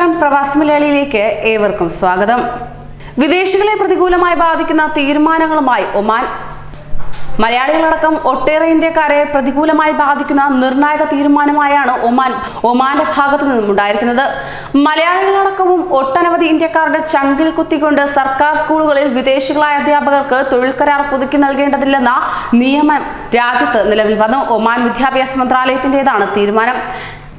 പ്രവാസി മലയാളിയിലേക്ക് ഏവർക്കും സ്വാഗതം. വിദേശികളെ പ്രതികൂലമായി ബാധിക്കുന്ന തീരുമാനങ്ങളുമായി ഒമാൻ. മലയാളികളടക്കം ഒട്ടേറെ ഇന്ത്യക്കാരെ പ്രതികൂലമായി ബാധിക്കുന്ന നിർണായക തീരുമാനമായാണ് ഒമാൻ ഒമാന്റെ ഭാഗത്തു നിന്നുണ്ടായിരിക്കുന്നത് മലയാളികളടക്കവും ഒട്ടനവധി ഇന്ത്യക്കാരുടെ ചങ്കിൽ കുത്തിക്കൊണ്ട് സർക്കാർ സ്കൂളുകളിൽ വിദേശികളായ അധ്യാപകർക്ക് തൊഴിൽ കരാർ പുതുക്കി നൽകേണ്ടതില്ലെന്ന നിയമം രാജ്യത്ത് നിലവിൽ വന്നു. ഒമാൻ വിദ്യാഭ്യാസ മന്ത്രാലയത്തിന്റേതാണ് തീരുമാനം.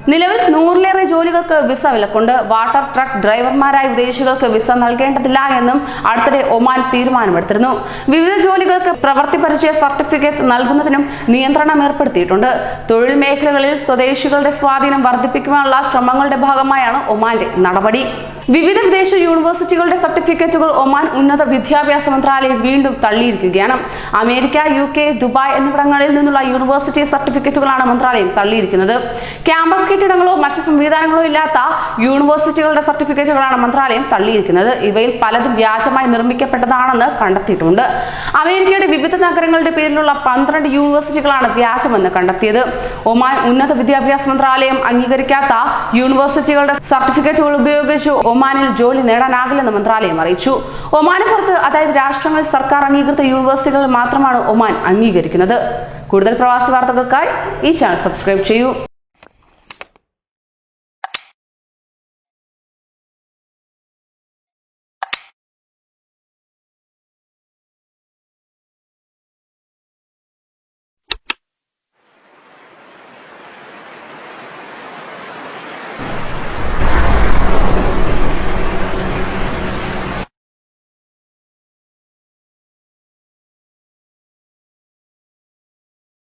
നിലവിൽ നൂറിലേറെ ജോലികൾക്ക് വിസ വിലക്കുണ്ട്. വാട്ടർ ട്രക്ക് ഡ്രൈവർമാരായ വിദേശികൾക്ക് വിസ നൽകേണ്ടതില്ല എന്നും അടുത്തിടെ ഒമാൻ തീരുമാനമെടുത്തിരുന്നു. വിവിധ ജോലികൾക്ക് പ്രവൃത്തി പരിചയ സർട്ടിഫിക്കറ്റ് നൽകുന്നതിനും നിയന്ത്രണം ഏർപ്പെടുത്തിയിട്ടുണ്ട്. തൊഴിൽ മേഖലകളിൽ സ്വദേശികളുടെ സ്വാധീനം വർദ്ധിപ്പിക്കുവാനുള്ള ശ്രമങ്ങളുടെ ഭാഗമായാണ് ഒമാന്റെ നടപടി. വിവിധ വിദേശ യൂണിവേഴ്സിറ്റികളുടെ സർട്ടിഫിക്കറ്റുകൾ ഒമാൻ ഉന്നത വിദ്യാഭ്യാസ മന്ത്രാലയം വീണ്ടും തള്ളിയിരിക്കുകയാണ്. അമേരിക്ക യു കെ ദുബായ് എന്നിവിടങ്ങളിൽ നിന്നുള്ള യൂണിവേഴ്സിറ്റി സർട്ടിഫിക്കറ്റുകളാണ് മന്ത്രാലയം തള്ളിയിരിക്കുന്നത്. ക്യാമ്പസ് കെട്ടിടങ്ങളോ മറ്റ് സംവിധാനങ്ങളോ ഇല്ലാത്ത യൂണിവേഴ്സിറ്റികളുടെ സർട്ടിഫിക്കറ്റുകളാണ് മന്ത്രാലയം തള്ളിയിരിക്കുന്നത്. ഇവയിൽ പലതും വ്യാജമായി നിർമ്മിക്കപ്പെട്ടതാണെന്ന് കണ്ടെത്തിയിട്ടുണ്ട്. അമേരിക്കയുടെ വിവിധ നഗരങ്ങളുടെ പേരിലുള്ള പന്ത്രണ്ട് യൂണിവേഴ്സിറ്റികളാണ് വ്യാജമെന്ന് കണ്ടെത്തിയത്. ഒമാൻ ഉന്നത വിദ്യാഭ്യാസ മന്ത്രാലയം അംഗീകരിക്കാത്ത യൂണിവേഴ്സിറ്റികളുടെ സർട്ടിഫിക്കറ്റുകൾ ഉപയോഗിച്ച് ഒമാനിൽ ജോലി നേടാനാകില്ലെന്ന് മന്ത്രാലയം അറിയിച്ചു. ഒമാന് പുറത്ത് അതായത് രാഷ്ട്രങ്ങളിൽ സർക്കാർ അംഗീകൃത യൂണിവേഴ്സിറ്റികൾ മാത്രമാണ് ഒമാൻ അംഗീകരിക്കുന്നത്. കൂടുതൽ പ്രവാസി വാർത്തകൾക്കായി ഈ ചാനൽ സബ്സ്ക്രൈബ് ചെയ്യൂ.